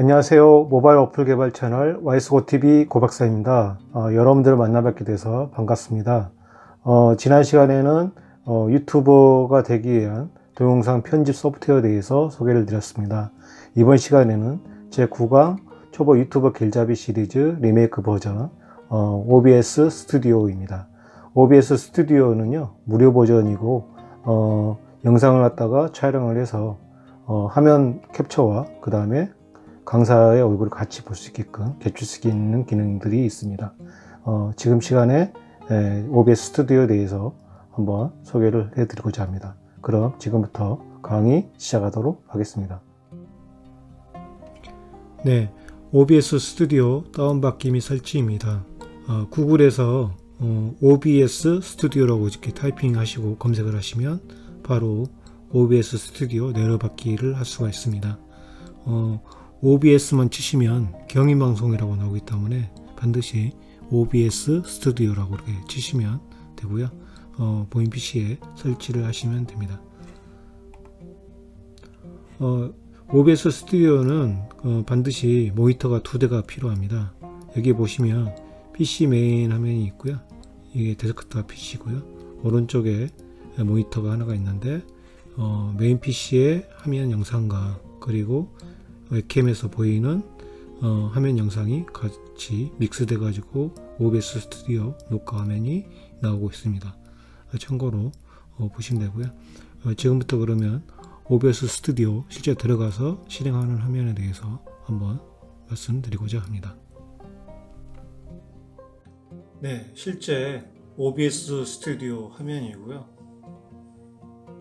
안녕하세요. 모바일 어플 개발 채널 와이스고TV 고박사입니다. 어, 여러분들을 만나뵙게 돼서 반갑습니다. 어, 지난 시간에는 어, 유튜버가 되기 위한 동영상 편집 소프트웨어에 대해서 소개를 드렸습니다. 이번 시간에는 제 9강 초보 유튜버 길잡이 시리즈 리메이크 버전 어, OBS 스튜디오입니다. OBS 스튜디오는요 무료 버전이고 어, 영상을 갖다가 촬영을 해서 어, 화면 캡처와 그 다음에 강사의 얼굴을 같이 볼 수 있게끔 개출 수 있는 기능들이 있습니다. 어, 지금 시간에 에, OBS 스튜디오에 대해서 한번 소개를 해드리고자 합니다. 그럼 지금부터 강의 시작하도록 하겠습니다. 네, OBS 스튜디오 다운받기 및 설치입니다. 어, 구글에서 어, OBS 스튜디오라고 이렇게 타이핑하시고 검색을 하시면 바로 OBS 스튜디오 내려받기를 할 수가 있습니다. 어, OBS만 치시면 경인방송이라고 나오기 때문에 반드시 OBS 스튜디오라고 이렇게 치시면 되고요. 어, 본인 PC에 설치를 하시면 됩니다. 어, OBS 스튜디오는 어, 반드시 모니터가 두 대가 필요합니다. 여기 보시면 PC 메인 화면이 있고요. 이게 데스크탑 PC고요. 오른쪽에 모니터가 하나가 있는데 어, 메인 PC의 화면 영상과 그리고 웹캠에서 보이는 어, 화면 영상이 같이 믹스돼 가지고 OBS 스튜디오 녹화 화면이 나오고 있습니다. 어, 참고로 어, 보시면 되고요. 어, 지금부터 그러면 OBS 스튜디오 실제 들어가서 실행하는 화면에 대해서 한번 말씀드리고자 합니다. 네, 실제 OBS 스튜디오 화면이고요.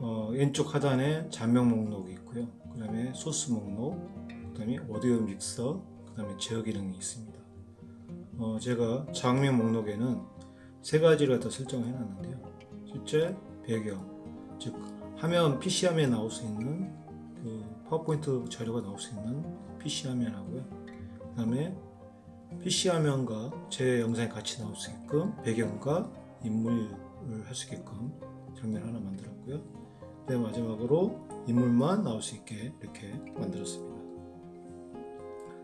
어, 왼쪽 하단에 잔명 목록이 있고요. 그 다음에 소스 목록, 그 다음에 오디오 믹서, 그 다음에 제어 기능이 있습니다. 어, 제가 장면 목록에는 세 가지를 다 설정해 놨는데요. 실제 배경, 즉 화면 PC 화면에 나올 수 있는 그 파워포인트 자료가 나올 수 있는 PC 화면하고요. 그 다음에 PC 화면과 제 영상이 같이 나올 수 있게끔 배경과 인물을 할 수 있게끔 장면 하나 만들었고요. 네, 마지막으로 인물만 나올 수 있게 이렇게 만들었습니다.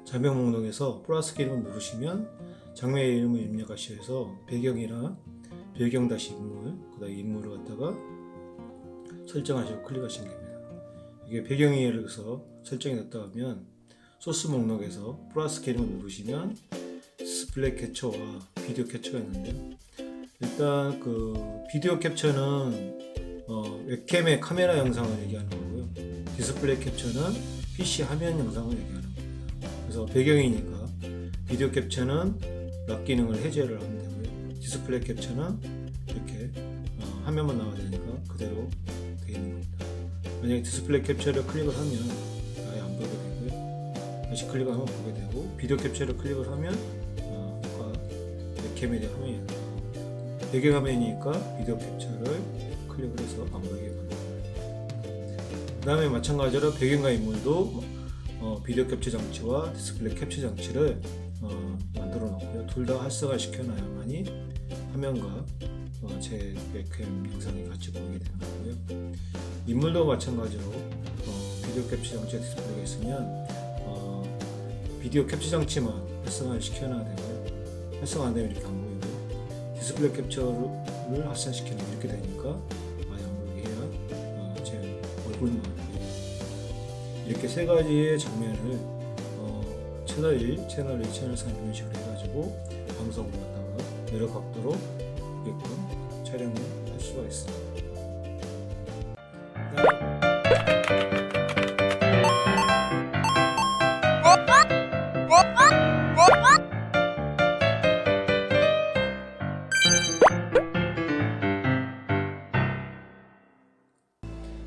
장면 목록에서 플러스 기능을 누르시면 장면의 이름을 입력하셔서 배경이랑 배경 다시 인물, 그 다음 인물을 갖다가 설정하시고 클릭하시면 됩니다. 이게 배경이 예를 들어서 설정이 됐다 하면 소스 목록에서 플러스 기능을 누르시면 디스플레이 캡처와 비디오 캡처가 있는데요. 일단 그 비디오 캡처는 어, 웹캠의 카메라 영상을 얘기하는 거고요. 디스플레이 캡처는 PC 화면 영상을 얘기하는. 그래서 배경이니까 비디오 캡처는 락 기능을 해제를 하면 되고요. 디스플레이 캡처는 이렇게 어, 화면만 나와야 되니까 그대로 되어 있는 겁니다. 만약에 디스플레이 캡처를 클릭을 하면 아예 안 보게 되고요. 다시 클릭을 하면 보게 되고 비디오 캡처를 클릭을 하면 어, 아까 대한 화면이 나옵니다. 배경 화면이니까 비디오 캡처를 클릭을 해서 안 보이게 만듭니다. 그 다음에 마찬가지로 배경과 인물도 어, 비디오 캡처 장치와 디스플레이 캡처 장치를 어, 만들어 놓고요. 둘 다 활성화 시켜놔야만이 화면과 어, 제 웹캠 영상이 같이 보이게 되는 거고요. 인물도 마찬가지로 어, 비디오 캡처 장치 디스플레이가 있으면 어, 비디오 캡처 장치만 활성화를 시켜놔야 되고요. 활성화 안 되면 이렇게 안 보이고 디스플레이 캡처를 활성화시키면 이렇게 되니까 보이게 해야 어, 제 얼굴만 보 이렇게 세 가지의 장면을 어, 채널 1, 채널 2, 채널 3 이런 식으로 해가지고 방송을 갖다가 여러 각도로 게끔 촬영을 할 수가 있습니다.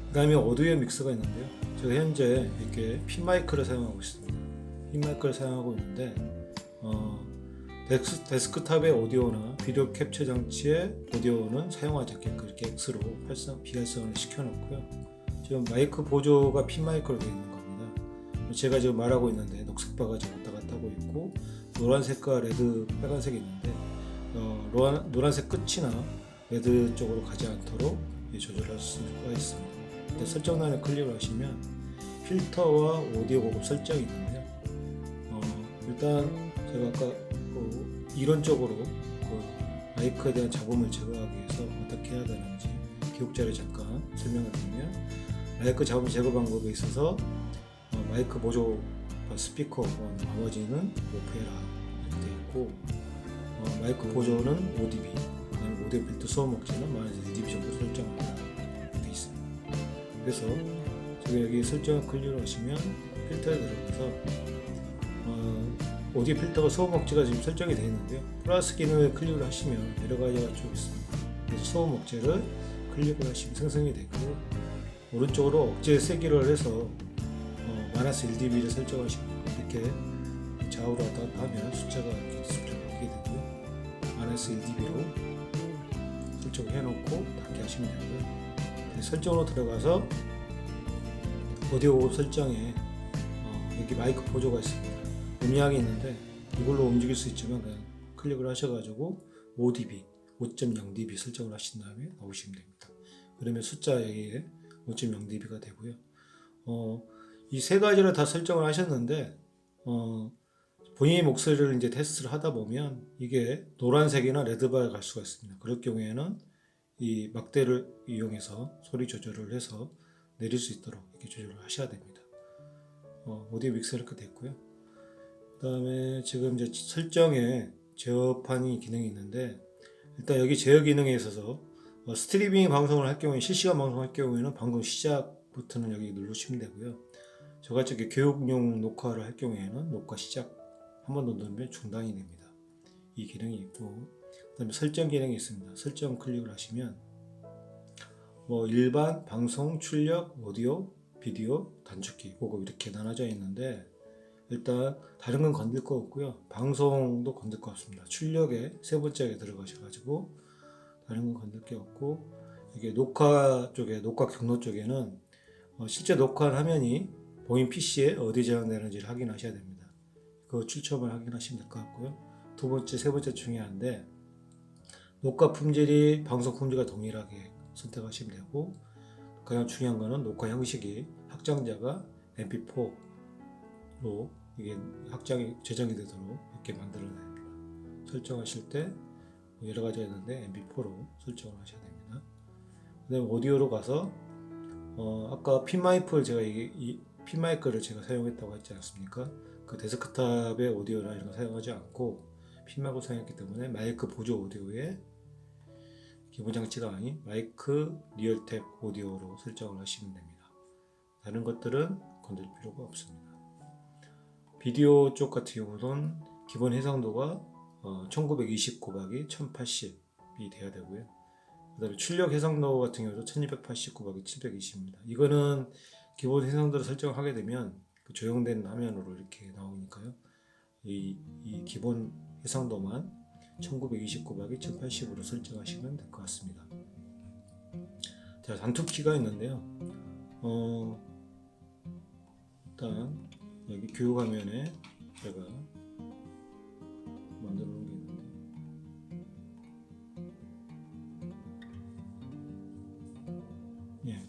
그 다음에 그다음에 오디오 믹서가 있는데요. 제가 현재 이렇게 핀 마이크를 사용하고 있습니다. 핀 마이크를 사용하고 있는데 어, 데스, 데스크 탑의 오디오나 비디오 캡처 장치의 오디오는 사용하지 않게끔 이렇게 X로 활성, 비활성을 시켜놓고요. 지금 마이크 보조가 핀 마이크로 되어 있는 겁니다. 제가 지금 말하고 있는데 녹색 바가 지금 왔다 갔다 하고 있고 노란색과 레드, 빨간색이 있는데 어, 노란, 노란색 끝이나 레드 쪽으로 가지 않도록 조절할 수가 있습니다. 근데 설정란에 클릭을 하시면 필터와 오디오 고급 설정이 있는데요. 일단 제가 아까 그 이론적으로 그 마이크에 대한 잡음을 제거하기 위해서 어떻게 해야 되는지 기록자를 잠깐 설명을 드리면 마이크 잡음 제거 방법에 있어서 어, 마이크 보조 스피커 어, 나머지는 오페라 되어 있고 어, 마이크 보조는 ODB 오디오 필터 수업 목재는 마이너스 1dB 정도 설정 그래서 제가 여기 설정을 클리어로 하시면 필터에 들어가서 어, 오디오 필터가 소음 억제가 지금 설정이 되어 있는데요. 플러스 기능을 클릭을 하시면 여러 가지가 쭉 있습니다. 그래서 소음 억제를 클릭을 하시면 생성이 되고 오른쪽으로 억제 세기를 해서 어, 마이너스 1dB를 설정하시고 이렇게 좌우로 왔다 갔다 하면 숫자가 이렇게 수정하게 되고요. 마이너스 1dB로 설정을 해놓고 닫게 하시면 되고요. 네, 설정으로 들어가서 오디오 설정에 어, 여기 마이크 보조가 있습니다. 음량이 있는데 이걸로 움직일 수 있지만 그냥 클릭을 하셔가지고 5dB, 5.0dB 설정을 하신 다음에 넣으시면 됩니다. 그러면 숫자 여기에 5.0dB가 되고요. 어, 이 세 가지를 다 설정을 하셨는데 어, 본인의 목소리를 이제 테스트를 하다 보면 이게 노란색이나 레드바에 갈 수가 있습니다. 그럴 경우에는 이 막대를 이용해서 소리 조절을 해서 내릴 수 있도록 이렇게 조절을 하셔야 됩니다. 어, 오디오 믹서 이렇게 됐고요. 그 다음에 지금 이제 설정에 제어판이 기능이 있는데 일단 여기 제어 기능에 있어서 어, 스트리밍 방송을 할 경우에 실시간 방송할 경우에는 방송 시작 버튼을 여기 누르시면 되고요. 저같이 교육용 녹화를 할 경우에는 녹화 시작 한 번 더 누르면 중단이 됩니다. 이 기능이 있고 그 다음에 설정 기능이 있습니다. 설정 클릭을 하시면 뭐 일반 방송 출력 오디오 비디오 단축키 그거 이렇게 나눠져 있는데 일단 다른 건 건들 거 없고요. 방송도 건들 거 없습니다. 출력에 세 번째에 들어가셔가지고 다른 건 건들 게 없고 이게 녹화 쪽에 녹화 경로 쪽에는 어, 실제 녹화한 화면이 본인 PC에 어디 저장되는지를 확인하셔야 됩니다. 그 출처만 확인하시면 될 것 같고요. 두 번째, 세 번째 중요한데 녹화 품질이 방송 품질과 동일하게 선택하시면 되고 가장 중요한 거는 녹화 형식이 확장자가 MP4로 이게 확장이 저장이 되도록 이렇게 만들어야 됩니다. 설정하실 때뭐 여러 가지가 있는데 MP4로 설정을 하셔야 됩니다. 그다음에 오디오로 가서 어, 아까 핀마이크를 제가 이게 이 핀마이크를 제가 사용했다고 했지 않습니까? 그 데스크탑의 오디오나 이런 거 사용하지 않고 핀마이크 사용했기 때문에 마이크 보조 오디오에 기본 장치가 아닌 마이크 리얼텍 오디오로 설정을 하시면 됩니다. 다른 것들은 건들 필요가 없습니다. 비디오 쪽 같은 경우는 기본 해상도가 어, 1920 곱하기 1080이 돼야 되고요. 그 다음에 출력 해상도 같은 경우도 1280 곱하기 720입니다. 이거는 기본 해상도를 설정하게 되면 그 조용된 화면으로 이렇게 나오니까요. 이, 이 기본 해상도만 1920 곱하기 1080으로 설정하시면 될 것 같습니다. 자, 단축키가 있는데요. 어, 일단 여기 교육 화면에 제가 만들어 놓은 게 있는데 예.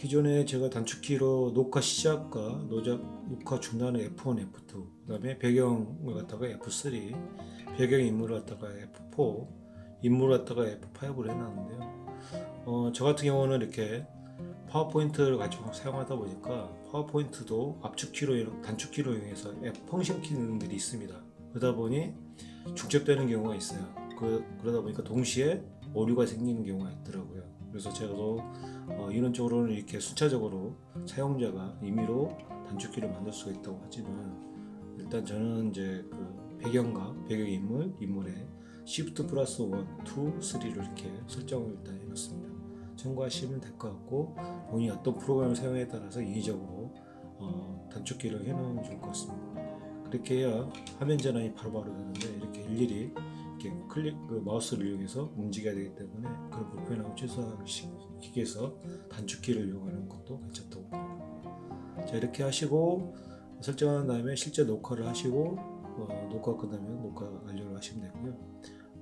기존에 제가 단축키로 녹화 시작과 녹화 중단을 F1, F2, 그 다음에 배경을 갖다가 F3, 배경 인물을 갖다가 F4, 인물을 갖다가 F5로 해놨는데요. 어, 저 같은 경우는 이렇게 파워포인트를 가지고 사용하다 보니까 파워포인트도 압축키로 단축키로 이용해서 앱 펑션 기능들이 있습니다. 그러다 보니 중첩되는 경우가 있어요. 그, 그러다 보니까 동시에 오류가 생기는 경우가 있더라고요. 그래서 제가 도 어, 이론적으로는 이렇게 순차적으로 사용자가 임의로 단축키를 만들 수가 있다고 하지만 일단 저는 이제 그 배경과 배경 인물, 인물에 Shift 플러스 1, 2, 3를 이렇게 설정을 일단 해놨습니다. 참고하시면 될 것 같고 본인이 어떤 프로그램을 사용에 따라서 인위적으로 어, 단축키를 해놓으면 좋을 것 같습니다. 그렇게 해야 화면 전환이 바로바로 되는데 이렇게 일일이 이렇게 클릭 그 마우스를 이용해서 움직여야 되기 때문에 그런 불편함을 최소화시키기 위해서 단축키를 이용하는 것도 괜찮다고 봅니다. 자 이렇게 하시고 설정한 다음에 실제 녹화를 하시고 어, 녹화 끝나면 녹화 완료를 하시면 되고요.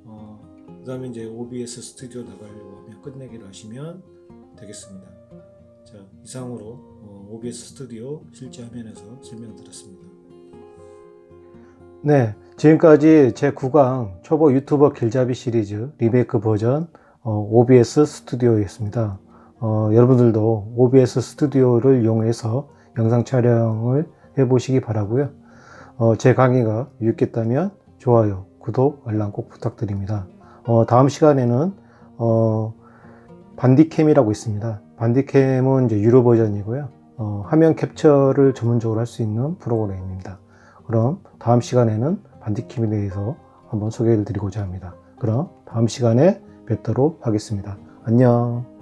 어, 그 다음에 이제 OBS 스튜디오 나가려고 하면 끝내기를 하시면 되겠습니다. 자 이상으로 어, OBS 스튜디오 실제 화면에서 설명드렸습니다. 네, 지금까지 제 9강 초보 유튜버 길잡이 시리즈 리메이크 버전 어, OBS 스튜디오였습니다. 어, 여러분들도 OBS 스튜디오를 이용해서 영상 촬영을 해보시기 바라고요. 어, 제 강의가 유익했다면 좋아요, 구독, 알람 꼭 부탁드립니다. 어, 다음 시간에는 어, 반디캠이라고 있습니다. 반디캠은 이제 유료 버전이고요. 어, 화면 캡처를 전문적으로 할 수 있는 프로그램입니다. 그럼 다음 시간에는 반디킴에 대해서 한번 소개를 드리고자 합니다. 그럼 다음 시간에 뵙도록 하겠습니다. 안녕.